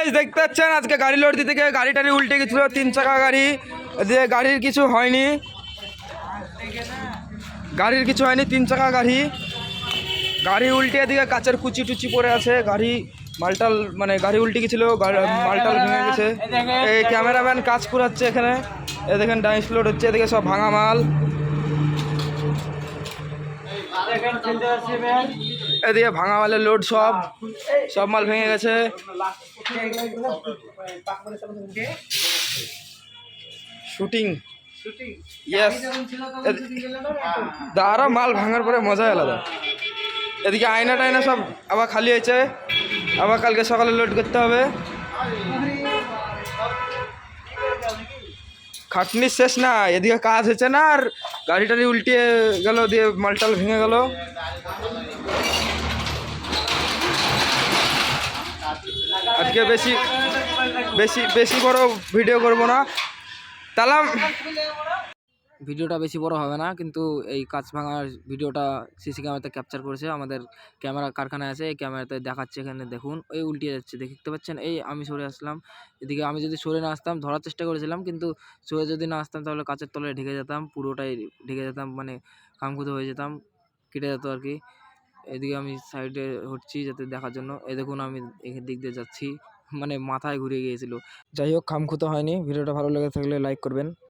Guys দেখতে পাচ্ছেন, আজকে গাড়ি লোড দিতে গিয়ে গাড়ি টাড়ি উল্টে গেছিল, তিন চাকা গাড়ি। দিয়ে গাড়ির কিছু হয়নি। গাড়ির কিছু হয়নি, তিন চাকা গাড়ি। গাড়ি উল্টে এদিকে কাচের কুচি টুচি পড়ে আছে, গাড়ি মালটাল মানে গাড়ি উল্টে গেছিল মালটাল ভেঙে গেছে। এই ক্যামেরাম্যান কাজ করাচ্ছে এখানে। এ দেখেন ডাইস লোড হচ্ছে, এদিকে সব ভাঙা মাল। এদিকে ভাঙা মালের লোড সব। সব মাল ভেঙে গেছে। শুটিং আরও মাল ভাঙার পরে মজাই আলাদা। এদিকে আয়না টায়না সব আবার খালি হয়েছে। আবার কালকে সকালে লোড করতে হবে। খাটনি শেষ না, এদিকে কাজ হচ্ছে না, আর গাড়ি টাড়ি উল্টিয়ে গেল, দিয়ে মালটাল ভেঙে গেল। আজকে বেশি বেশি বেশি বড় ভিডিও করব না। তালাম। ভিডিওটা বেশি বড় হবে না, কিন্তু এই কাঁচ ভাঙার ভিডিওটা সিসি ক্যামেরাতে ক্যাপচার করেছে আমাদের ক্যামেরা কারখানায় আছে, এই ক্যামেরাতে দেখাচ্ছে এখানে, দেখুন। এই উল্টিয়ে যাচ্ছে দেখতে পাচ্ছেন? এই আমি সরে আসলাম। এদিকে আমি যদি সরে না আসতাম, ধরার চেষ্টা করেছিলাম, কিন্তু সরে যদি না আসতাম, তাহলে কাঁচের তলায় ঢেকে যেতাম, পুরোটাই ঢেকে যেতাম মানে খামখুতো হয়ে যেতাম, কেটে যেত আর কি। এদিকে আমি সাইডে হচ্ছি যাতে দেখার জন্য। এ দেখুন, আমি দিক দিয়ে যাচ্ছি। মানে মাথায় ঘুরে গিয়েছিল। যাই হোক, খামখুতো হয়নি। ভিডিওটা ভালো লেগে থাকলে লাইক করবেন।